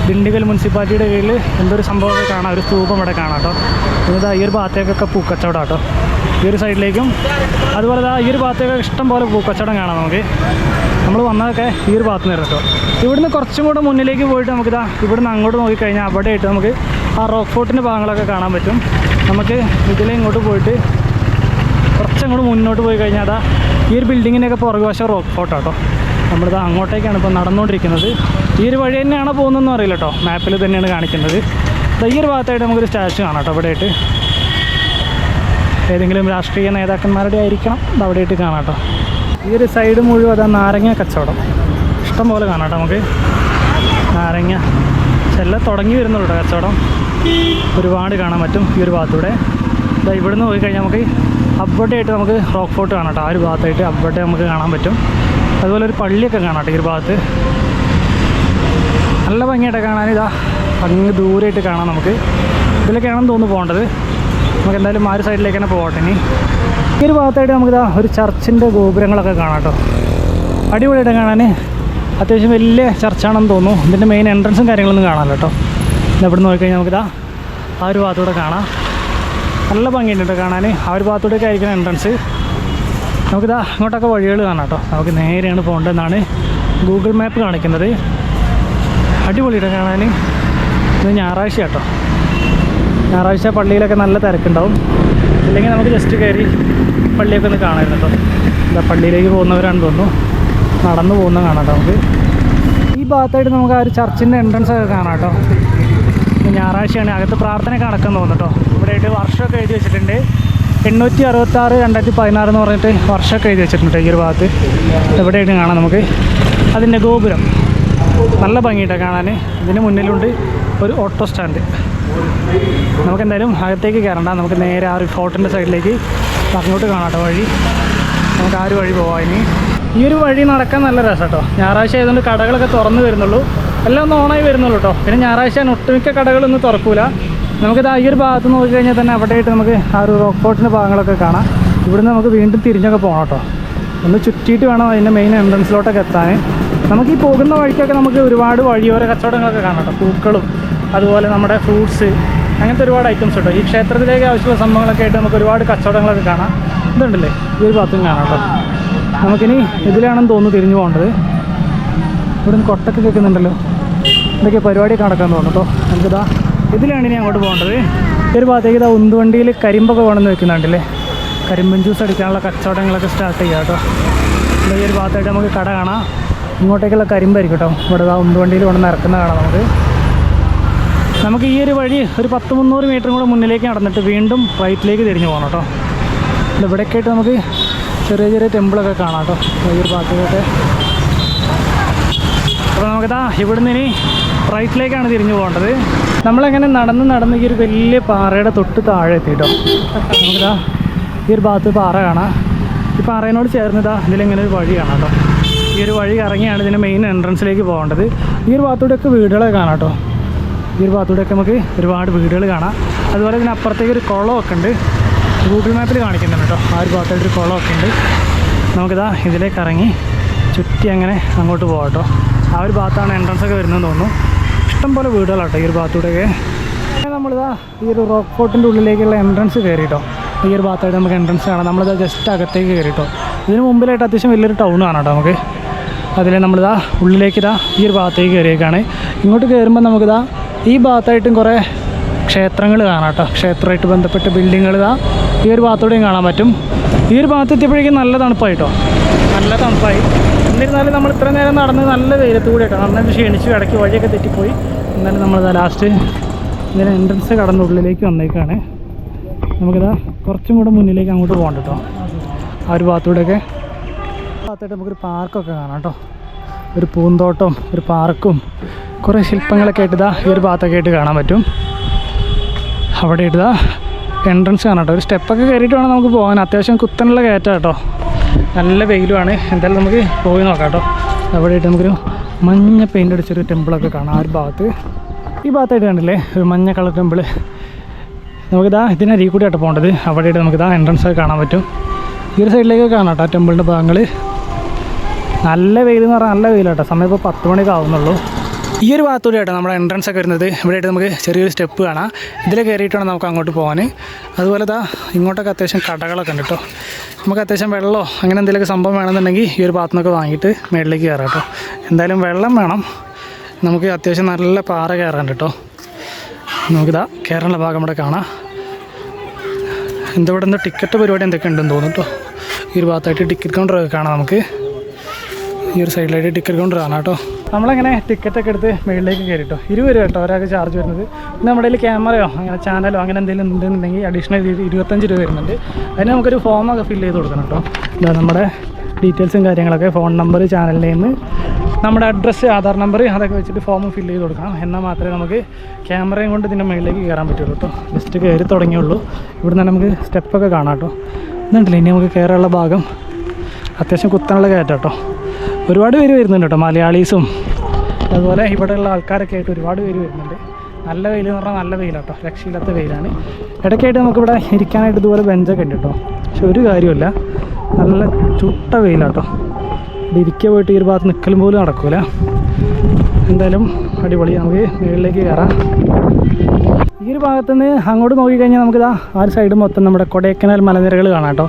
ദിണ്ടിഗൽ മുനിസിപ്പാലിറ്റിയുടെ കീഴിൽ എന്തൊരു സംഭവമൊക്കെ കാണാം. ഒരു സ്തൂപം ഇവിടെ കാണാം കേട്ടോ. ഇതാ ഈ ഒരു ഭാഗത്തേക്കൊക്കെ പൂക്കച്ചവടം കേട്ടോ ഈ ഒരു സൈഡിലേക്കും അതുപോലെ ദാ ഈ ഒരു ഭാഗത്തേക്ക് ഇഷ്ടം പോലെ പൂക്കച്ചവടം കാണാം നമുക്ക്. നമ്മൾ വന്നതൊക്കെ ഈ ഒരു ഭാഗത്ത് നിന്ന് കേട്ടോ. ഇവിടുന്ന് കുറച്ചും കൂടെ മുന്നിലേക്ക് പോയിട്ട് നമുക്കിതാ ഇവിടുന്ന് അങ്ങോട്ട് നോക്കിക്കഴിഞ്ഞാൽ അവിടെ ആയിട്ട് നമുക്ക് ആ റോക്ക് ഫോർട്ടിന്റെ ഭാഗങ്ങളൊക്കെ കാണാൻ പറ്റും. നമുക്ക് ഇതിലേ ഇങ്ങോട്ട് പോയിട്ട് കുറച്ചങ്ങോട്ട് മുന്നോട്ട് പോയി കഴിഞ്ഞാൽ അതാ ഈ ഒരു ബിൽഡിങ്ങിന്റെയൊക്കെ പുറകുവശം റോക്ക് ഫോർട്ട് കേട്ടോ നമ്മളിതാ അങ്ങോട്ടേക്കാണ് ഇപ്പോൾ നടന്നുകൊണ്ടിരിക്കുന്നത്. ഈ ഒരു വഴി തന്നെയാണ് പോകുന്നതെന്ന് അറിയില്ല കേട്ടോ. മാപ്പിൽ തന്നെയാണ് കാണിക്കുന്നത്. ഈ ഒരു ഭാഗത്തായിട്ട് നമുക്കൊരു സ്റ്റാച്ചു കാണാം കേട്ടോ അവിടെ ആയിട്ട് ഏതെങ്കിലും രാഷ്ട്രീയ നേതാക്കന്മാരുടെ ആയിരിക്കണം ഇത് അവിടെ ആയിട്ട് കാണാം കേട്ടോ. ഈ ഒരു സൈഡ് മുഴുവൻ അതാ നാരങ്ങ കച്ചവടം. ഇഷ്ടം പോലെ കാണാം കേട്ടോ നമുക്ക്. നാരങ്ങ. ചെല്ല തുടങ്ങി വരുന്നുള്ളൂ കച്ചവടം. ഒരുപാട് കാണാൻ പറ്റും ഈ ഒരു ഭാഗത്തൂടെ. ഇതാ ഇവിടുന്ന് പോയി കഴിഞ്ഞാൽ നമുക്ക് അബ്ബോട്ടായിട്ട് നമുക്ക് റോക്ക് ഫോർട്ട് കാണാം കേട്ടോ. ആ ഒരു ഭാഗത്തായിട്ട് അബ്ബോട്ടെ നമുക്ക് കാണാൻ പറ്റും. അതുപോലെ ഒരു പള്ളിയൊക്കെ കാണാം കേട്ടോ ഈ ഒരു ഭാഗത്ത്. നല്ല ഭംഗിയായിട്ട് കാണാൻ. ഇതാ അങ്ങ് ദൂരമായിട്ട് കാണാം നമുക്ക്. ഇതിലൊക്കെയാണെന്ന് തോന്നുന്നു പോകേണ്ടത്. നമുക്ക് എന്തായാലും ആ ഒരു സൈഡിലേക്ക് തന്നെ പോകട്ടെ ഇനി. ഈ ഒരു ഭാഗത്തായിട്ട് നമുക്കിതാ ഒരു ചർച്ചിന്റെ ഗോപുരങ്ങളൊക്കെ കാണാം കേട്ടോ. അടിപൊളിയായിട്ട് കാണാൻ അത്യാവശ്യം വലിയ ചർച്ചാണെന്ന് തോന്നുന്നു. ഇതിന്റെ മെയിൻ എൻട്രൻസും കാര്യങ്ങളൊന്നും കാണാമല്ലോ കേട്ടോ. ഇവിടെ നിന്ന് നോക്കിക്കഴിഞ്ഞാൽ നമുക്കിതാ ആ ഒരു ഭാഗത്തൂടെ കാണാം. നല്ല ഭംഗിയുണ്ട് കേട്ടോ കാണാൻ ആ ഒരു ഭാഗത്തൂടെയൊക്കെ ആയിരിക്കണം എൻട്രൻസ് നമുക്കിതാ അങ്ങോട്ടൊക്കെ വഴികൾ കാണാം കേട്ടോ. നമുക്ക് നേരെയാണ് പോകേണ്ടതെന്നാണ് ഗൂഗിൾ മാപ്പ് കാണിക്കുന്നത്. അടിപൊളിയിട്ട് കാണാൻ ഇത് ഞായറാഴ്ച കേട്ടോ. ഞായറാഴ്ച പള്ളിയിലൊക്കെ നല്ല തിരക്കുണ്ടാവും. അല്ലെങ്കിൽ നമുക്ക് ജസ്റ്റ് കയറി പള്ളിയൊക്കെ ഒന്ന് കാണാമായിരുന്നു കേട്ടോ. എന്താ പള്ളിയിലേക്ക് പോകുന്നവരാണ് തോന്നുന്നു. നടന്നു പോകുന്ന കാണാം നമുക്ക്. ഈ ഭാഗത്തായിട്ട് നമുക്ക് ആ ഒരു ചർച്ചിന്റെ എൻട്രൻസ് ഒക്കെ കാണാം കേട്ടോ. ഞായറാഴ്ചയാണ്. അകത്ത് പ്രാർത്ഥനയൊക്കെ നടക്കാൻ തോന്നുന്നു ഇവിടെ ആയിട്ട് വർഷമൊക്കെ എഴുതി വെച്ചിട്ടുണ്ട്. എണ്ണൂറ്റി അറുപത്താറ് രണ്ടായിരത്തി പതിനാറ് എന്ന് പറഞ്ഞിട്ട് വർഷമൊക്കെ എഴുതി വെച്ചിട്ടുണ്ട് ഈ ഒരു ഭാഗത്ത്. എവിടെയായിട്ട് കാണാം നമുക്ക്? അതിന്റെ ഗോപുരം. നല്ല ഭംഗിയിട്ടാണ് കാണാൻ. ഇതിന് മുന്നിലുണ്ട് ഒരു ഓട്ടോ സ്റ്റാൻഡ്. നമുക്ക് എന്തായാലും അകത്തേക്ക് കയറണ്ട. നമുക്ക് നേരെ ആ ഒരു ഫോർട്ടിന്റെ സൈഡിലേക്ക് അങ്ങോട്ട് കാണാട്ടോ വഴി. നമുക്ക് ആ ഒരു വഴി പോവാം ഇനി. ഈ ഒരു വഴി നടക്കാൻ നല്ല രസം കേട്ടോ ഞായറാഴ്ച ആയതുകൊണ്ട് കടകളൊക്കെ തുറന്നു വരുന്നുള്ളൂ. എല്ലാം ഒന്ന് ഓണായി വരുന്നുള്ളൂ കേട്ടോ പിന്നെ ഞായറാഴ്ച ഒട്ടുമിക്ക കടകളൊന്നും തുറക്കൂല. നമുക്കിത് ഈ ഒരു ഭാഗത്ത് നോക്കി കഴിഞ്ഞാൽ തന്നെ അവിടെയായിട്ട് നമുക്ക് ആ ഒരു റോക്ക് ഫോർട്ടിന്റെ ഭാഗങ്ങളൊക്കെ കാണാം. ഇവിടുന്ന് നമുക്ക് വീണ്ടും തിരിഞ്ഞൊക്കെ പോകണം കേട്ടോ ഒന്ന് ചുറ്റിയിട്ട് വേണം അതിന്റെ മെയിൻ എൻട്രൻസിലോട്ടൊക്കെ എത്താൻ. നമുക്ക് ഈ പോകുന്ന വഴിക്കൊക്കെ നമുക്ക് ഒരുപാട് വഴിയോര കച്ചവടങ്ങളൊക്കെ കാണാം കേട്ടോ. പൂക്കളും അതുപോലെ നമ്മുടെ ഫ്രൂട്ട്സ് അങ്ങനത്തെ ഒരുപാട് ഐറ്റംസ് കേട്ടോ ഈ ക്ഷേത്രത്തിലേക്ക് ആവശ്യമുള്ള സംഭവങ്ങളൊക്കെ ആയിട്ട് നമുക്ക് ഒരുപാട് കച്ചവടങ്ങളൊക്കെ കാണാം. ഇതുണ്ടല്ലേ? ഈ ഒരു ഭാഗത്തും കാണാം കേട്ടോ. നമുക്കിനി ഇതിലാണെന്ന് തോന്നുന്നു തിരിഞ്ഞു പോകേണ്ടത്. ഇവിടുന്ന് കൊട്ടൊക്കെ കേൾക്കുന്നുണ്ടല്ലോ. ഇതൊക്കെ പരിപാടിയൊക്കെ നടക്കാൻ തോന്നുന്നു കേട്ടോ. നമുക്കിതാ ഇതിലാണ് ഇനി അങ്ങോട്ട് പോകേണ്ടത്. ഈ ഒരു ഭാഗത്തേക്ക് ഇതാ ഉന്തുവണ്ടിയിൽ കരിമ്പൊക്കെ വേണമെന്ന് വെക്കുന്നുണ്ടല്ലേ? കരിമ്പൻ ജ്യൂസ് അടിക്കാനുള്ള കച്ചവടങ്ങളൊക്കെ സ്റ്റാർട്ട് ചെയ്യാം കേട്ടോ. ഈ ഒരു ഭാഗത്തായിട്ട് നമുക്ക് കട കാണാം. ഇങ്ങോട്ടേക്കുള്ള കരിമ്പായിരിക്കും കേട്ടോ ഇവിടെ ആ ഉന്തുവണ്ടിയിൽ കൊണ്ടുവന്ന് ഇറക്കുന്ന കാണാം നമുക്ക്. നമുക്ക് ഈ ഒരു വഴി ഒരു പത്ത് മുന്നൂറ് മീറ്ററും കൂടെ മുന്നിലേക്ക് നടന്നിട്ട് വീണ്ടും റൈറ്റിലേക്ക് തിരിഞ്ഞു പോകണം കേട്ടോ. ഇവിടേക്കായിട്ട് നമുക്ക് ചെറിയ ചെറിയ ടെമ്പിളൊക്കെ കാണാം കേട്ടോ. ഈ ഒരു ഭാഗത്തൊക്കെ. അപ്പോൾ നമുക്കിതാ ഇവിടുന്ന് ഇനി റൈറ്റിലേക്കാണ് തിരിഞ്ഞു പോകേണ്ടത്. നമ്മളങ്ങനെ നടന്ന് നടന്ന് ഈ ഒരു വലിയ പാറയുടെ തൊട്ട് താഴെ എത്തിയിട്ടോ നമുക്കിതാ ഈ ഒരു ഭാഗത്ത് പാറ കാണാം. ഈ പാറയിനോട് ചേർന്നിതാ ഇതിലിങ്ങനെ ഒരു വഴി കാണാം കേട്ടോ. ഈ ഒരു വഴി ഇറങ്ങിയാണ് ഇതിന്റെ മെയിൻ എൻട്രൻസിലേക്ക് പോകേണ്ടത്. ഈ ഒരു ഭാഗത്തൂടെയൊക്കെ വീടുകളൊക്കെ കാണാം കേട്ടോ. ഈ ഒരു ഭാഗത്തൂടെയൊക്കെ നമുക്ക് ഒരുപാട് വീടുകൾ കാണാം. അതുപോലെ ഇതിന് അപ്പുറത്തേക്ക് ഒരു കുളമൊക്കെ ഉണ്ട്. ഗൂഗിൾ മാപ്പിൽ കാണിക്കുന്നുണ്ട് കേട്ടോ. ആ ഒരു ഭാഗത്തായിട്ട് ഒരു കുളമൊക്കെ ഉണ്ട്. നമുക്കിതാ ഇതിലേക്ക് ഇറങ്ങി ചുറ്റി അങ്ങനെ അങ്ങോട്ട് പോകാം കേട്ടോ. ആ ഒരു ഭാഗത്താണ് എൻട്രൻസ് ഒക്കെ വരുന്നതെന്ന് തോന്നുന്നു. ഇഷ്ടംപോലെ വീടുകളാട്ടോ ഈ ഒരു ഭാഗത്തൂടെയൊക്കെ നമ്മളിതാ ഈ ഒരു റോക്ക് ഫോർട്ടിന്റെ ഉള്ളിലേക്കുള്ള എൻട്രൻസ് കയറിട്ടോ ഈ ഒരു ഭാഗത്തായിട്ട് നമുക്ക് എൻട്രൻസ് കാണാം. നമ്മളിതാ ജസ്റ്റ് അകത്തേക്ക് കയറിയിട്ടോ ഇതിന് മുമ്പിലായിട്ട് അത്യാവശ്യം വലിയൊരു ടൗൺ ആണ് കേട്ടോ നമുക്ക്. അതിൽ നമ്മളിതാ ഉള്ളിലേക്ക് ഇതാ ഈ ഒരു ഭാഗത്തേക്ക് കയറിയേക്കാണ്. ഇങ്ങോട്ട് കയറുമ്പോൾ നമുക്കിതാ ഈ ഭാഗത്തായിട്ടും കുറേ ക്ഷേത്രങ്ങൾ കാണാം കേട്ടോ. ക്ഷേത്രമായിട്ട് ബന്ധപ്പെട്ട ബിൽഡിങ്ങുകൾ ഇതാ ഈ ഒരു ഭാഗത്തൂടെയും കാണാൻ പറ്റും. ഈ ഒരു ഭാഗത്ത് എത്തിയപ്പോഴേക്കും നല്ല തണുപ്പായിട്ടോ നല്ല തണുപ്പായി. എന്നിരുന്നാലും നമ്മൾ ഇത്ര നേരം നടന്ന് നല്ല വെയിലത്ത് കൂടെ കേട്ടോ. നന്നായിട്ട് ക്ഷീണിച്ചു ഇടയ്ക്ക് വഴിയൊക്കെ തെറ്റിപ്പോയി. എന്നാലും നമ്മളിതാ ലാസ്റ്റ് ഇതിന് എൻട്രൻസ് കടന്ന് ഉള്ളിലേക്ക് വന്നേക്കാണ്. നമുക്കിതാ കുറച്ചും കൂടെ മുന്നിലേക്ക് അങ്ങോട്ട് പോകണ്ട കേട്ടോ. ആ ഒരു ഭാഗത്തൂടെയൊക്കെ ഭാഗത്തായിട്ട് നമുക്കൊരു പാർക്കൊക്കെ കാണാം കേട്ടോ. ഒരു പൂന്തോട്ടം ഒരു പാർക്കും കുറേ ശില്പങ്ങളൊക്കെ ആയിട്ട് ഇതാ ഈ ഒരു ഭാഗത്തൊക്കെ ആയിട്ട് കാണാൻ പറ്റും. അവിടെ ഇട്ടതാ എൻട്രൻസ് കാണാം കേട്ടോ. ഒരു സ്റ്റെപ്പൊക്കെ കയറിയിട്ട് വേണം നമുക്ക് പോകാൻ. അത്യാവശ്യം കുത്തനുള്ള കയറ്റം കേട്ടോ. നല്ല വെയിലുമാണ്. എന്തായാലും നമുക്ക് പോയി നോക്കാം കേട്ടോ. അവിടെ ഇട്ട് നമുക്കൊരു മഞ്ഞ പെയിന്റ് അടിച്ചൊരു ടെമ്പിളൊക്കെ കാണാം ആ ഒരു ഭാഗത്ത്. ഈ ഭാഗത്തായിട്ട് കണ്ടില്ലേ? ഒരു മഞ്ഞ കളർ ടെമ്പിൾ നമുക്കിതാ ഇതിനരികെ കൂടി ആയിട്ട് പോകേണ്ടത്. അവിടെയായിട്ട് നമുക്കിതാ എൻട്രൻസ് ഒക്കെ കാണാൻ പറ്റും. ഈ ഒരു സൈഡിലേക്ക് കാണാം കേട്ടോ ആ ടെമ്പിളിന്റെ ഭാഗങ്ങൾ നല്ല വെയിൽ എന്ന് പറഞ്ഞാൽ നല്ല വെയിലാട്ടോ. സമയം ഇപ്പോൾ പത്ത് മണിയൊക്കെ ആവുന്നുള്ളൂ. ഈ ഒരു ഭാഗത്തൂടെ ആയിട്ട് നമ്മുടെ എൻട്രൻസ് ഒക്കെ വരുന്നത്. ഇവിടെയായിട്ട് നമുക്ക് ചെറിയൊരു സ്റ്റെപ്പ് കാണാം. ഇതിൽ കയറിയിട്ടാണ് നമുക്ക് അങ്ങോട്ട് പോകാൻ അതുപോലെ ഇതാ ഇങ്ങോട്ടൊക്കെ അത്യാവശ്യം കടകളൊക്കെ ഉണ്ട് കേട്ടോ. നമുക്ക് അത്യാവശ്യം വെള്ളമോ അങ്ങനെ എന്തെങ്കിലുമൊക്കെ സംഭവം വേണമെന്നുണ്ടെങ്കിൽ ഈ ഒരു ഭാഗത്തു നിന്നൊക്കെ വാങ്ങിയിട്ട് മേളിലേക്ക് കയറാം കേട്ടോ. എന്തായാലും വെള്ളം വേണം. നമുക്ക് അത്യാവശ്യം നല്ല പാറ കയറാൻ കേട്ടോ. നമുക്കിതാ കയറാനുള്ള ഭാഗം ഇവിടെ കാണാം. എന്താ എന്താ ടിക്കറ്റ് പരിപാടി എന്തൊക്കെ ഉണ്ടെന്ന് തോന്നുന്നു കേട്ടോ. ഈ ഒരു ഭാഗത്തായിട്ട് ടിക്കറ്റ് കൗണ്ടറൊക്കെ കാണാം നമുക്ക്. ഈ ഒരു സൈഡിലായിട്ട് ടിക്കറ്റ് കൗണ്ടർ കാണാം കേട്ടോ. നമ്മളങ്ങനെ ടിക്കറ്റൊക്കെ എടുത്ത് മുകളിലേക്ക് കയറി കേട്ടോ ഇരുപത് രൂപ കേട്ടോ ഒരാൾക്ക് ചാർജ് വരുന്നത്. പിന്നെ നമ്മുടെ കയ്യിൽ ക്യാമറയോ അങ്ങനെ ചാനലോ അങ്ങനെ എന്തെങ്കിലും ഉണ്ടെന്നുണ്ടെങ്കിൽ അഡീഷണൽ ഇരുപത്തഞ്ച് രൂപ വരുന്നുണ്ട്. അതിന് നമുക്കൊരു ഫോമൊക്കെ ഫില്ല് ചെയ്ത് കൊടുക്കണം കേട്ടോ. ഇതാ നമ്മുടെ ഡീറ്റെയിൽസും കാര്യങ്ങളൊക്കെ. ഫോൺ നമ്പർ ചാനൽ നെയിം നമ്മുടെ അഡ്രസ്സ് ആധാർ നമ്പർ അതൊക്കെ വെച്ചിട്ട് ഫോം ഫില്ല് ചെയ്ത് കൊടുക്കണം. എന്നാൽ മാത്രമേ നമുക്ക് ക്യാമറയും കൊണ്ട് ഇതിന്റെ മുകളിലേക്ക് കയറാൻ പറ്റുള്ളൂ കേട്ടോ. ജസ്റ്റ് കയറി തുടങ്ങിയുള്ളൂ. ഇവിടെ നിന്ന് നമുക്ക് സ്റ്റെപ്പൊക്കെ കാണാം കേട്ടോ. ഇതുണ്ടല്ലോ ഇനി നമുക്ക് കയറാനുള്ള ഭാഗം. അത്യാവശ്യം കുത്താനുള്ള കയറ്റം കേട്ടോ. ഒരുപാട് പേര് വരുന്നുണ്ട് കേട്ടോ മലയാളീസും. അതുപോലെ ഇവിടെയുള്ള ആൾക്കാരൊക്കെ ആയിട്ട് ഒരുപാട് പേര് വരുന്നുണ്ട്. നല്ല വെയിൽ എന്ന് പറഞ്ഞാൽ നല്ല വെയിലാട്ടോ രക്ഷയില്ലാത്ത വെയിലാണ്. ഇടയ്ക്കായിട്ട് നമുക്കിവിടെ ഇരിക്കാനായിട്ട് ഇതുപോലെ ബെഞ്ചൊക്കെ ഉണ്ട് കേട്ടോ പക്ഷെ ഒരു കാര്യമില്ല നല്ല ചുട്ട വെയിലാട്ടോ ഇവിടെ ഇരിക്കുക പോയിട്ട് ഈ ഒരു ഭാഗത്ത് നിൽക്കലും പോലും നടക്കൂല. എന്തായാലും അടിപൊളി നമുക്ക് മുകളിലേക്ക് കയറാം. ഈ ഒരു ഭാഗത്തുനിന്ന് അങ്ങോട്ട് നോക്കിക്കഴിഞ്ഞാൽ നമുക്കിതാ ആ ഒരു സൈഡ് മൊത്തം നമ്മുടെ കൊടൈക്കനാൽ മലനിരകൾ കാണാം കേട്ടോ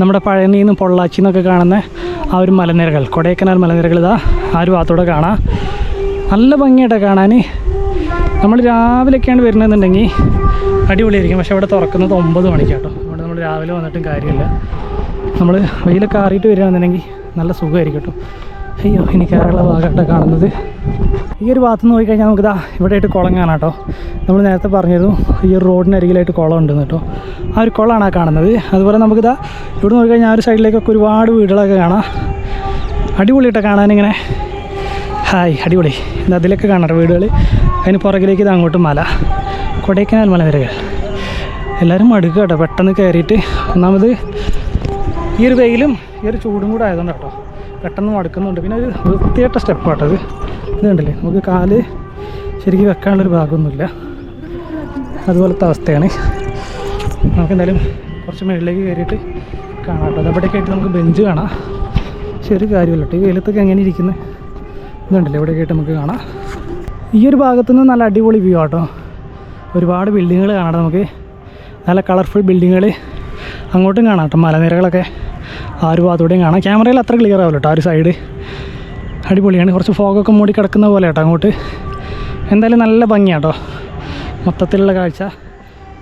നമ്മുടെ പഴനിയിൽ നിന്നും പൊള്ളാച്ചി എന്നൊക്കെ കാണുന്ന ആ ഒരു മലനിരകൾ. കൊടൈക്കനാൽ മലനിരകൾ ഇതാ ആ ഒരു ഭാഗത്തൂടെ കാണാം. നല്ല ഭംഗിയായിട്ട് കാണാൻ നമ്മൾ രാവിലെയൊക്കെയാണ് വരുന്നതെന്നുണ്ടെങ്കിൽ അടിപൊളിയായിരിക്കും. പക്ഷേ ഇവിടെ തുറക്കുന്നത് ഒമ്പത് മണിക്കാട്ടോ. അതുകൊണ്ട് നമ്മൾ രാവിലെ വന്നിട്ടും കാര്യമില്ല. നമ്മൾ വെയിലൊക്കെ ആറിയിട്ട് വരികയാണെന്നുണ്ടെങ്കിൽ നല്ല സുഖമായിരിക്കും കേട്ടോ. അയ്യോ ഇനി കേരള ഭാഗമായിട്ട് കാണുന്നത്. ഈ ഒരു ഭാഗത്ത് നിന്ന് നോക്കിക്കഴിഞ്ഞാൽ നമുക്കിതാ ഇവിടെ ആയിട്ട് കുളം കാണാം കേട്ടോ. നമ്മൾ നേരത്തെ പറഞ്ഞിരുന്നു ഈ ഒരു റോഡിനരികിലായിട്ട് കുളം ഉണ്ടെന്ന് കേട്ടോ. ആ ഒരു കുളമാണ് ആ കാണുന്നത്. അതുപോലെ നമുക്കിതാ ഇവിടെ നോക്കിക്കഴിഞ്ഞാൽ ആ ഒരു സൈഡിലേക്കൊക്കെ ഒരുപാട് വീടുകളൊക്കെ കാണാം. അടിപൊളിയായിട്ട് കാണാനിങ്ങനെ ഹായ് അടിപൊളി. ഇത് അതിലൊക്കെ കാണാം വീടുകൾ അതിന് പുറകിലേക്ക് ഇത് അങ്ങോട്ടും മല. കൊടൈക്കനാൽ മലനിരകൾ. എല്ലാവരും മടുക്കുക കേട്ടോ പെട്ടെന്ന് കയറിയിട്ട്. ഒന്നാമത് ഈ ഒരു വെയിലും ഈ ഒരു ചൂടും കൂടെ ആയതുകൊണ്ട് കേട്ടോ പെട്ടെന്ന് മടുക്കുന്നുണ്ട്. പിന്നെ ഒരു വൃത്തിയായിട്ട സ്റ്റെപ്പാട്ടത് ഇത് കണ്ടില്ലേ? നമുക്ക് കാൽ ശരിക്കും വെക്കാനുള്ളൊരു ഭാഗമൊന്നുമില്ല. അതുപോലത്തെ അവസ്ഥയാണ്. നമുക്ക് എന്തായാലും കുറച്ച് മുകളിലേക്ക് കയറിയിട്ട് കാണാം കേട്ടോ. അതവിടെയൊക്കെ നമുക്ക് ബെഞ്ച് കാണാം. ഒരു കാര്യമില്ല കേട്ടോ. ഈ വെയിലത്തൊക്കെ എങ്ങനെ ഇരിക്കുന്നത് ഇതുണ്ടല്ലോ ഇവിടെയൊക്കെ ആയിട്ട് നമുക്ക് കാണാം. ഈ ഒരു ഭാഗത്തു നിന്ന് നല്ല അടിപൊളി വ്യൂ ആട്ടോ. ഒരുപാട് ബിൽഡിങ്ങുകൾ കാണാം നമുക്ക്. നല്ല കളർഫുൾ ബിൽഡിങ്ങുകൾ അങ്ങോട്ടും കാണാം കേട്ടോ. മലനിരകളൊക്കെ. ആ ഒരു കാണാം. ക്യാമറയിൽ അത്ര ക്ലിയർ ആവില്ല കേട്ടോ ആ ഒരു സൈഡ് അടിപൊളിയാണ്. കുറച്ച് ഫോഗൊക്കെ മൂടി കിടക്കുന്ന പോലെ കേട്ടോ അങ്ങോട്ട്. എന്തായാലും നല്ല ഭംഗിയാട്ടോ മൊത്തത്തിലുള്ള കാഴ്ച.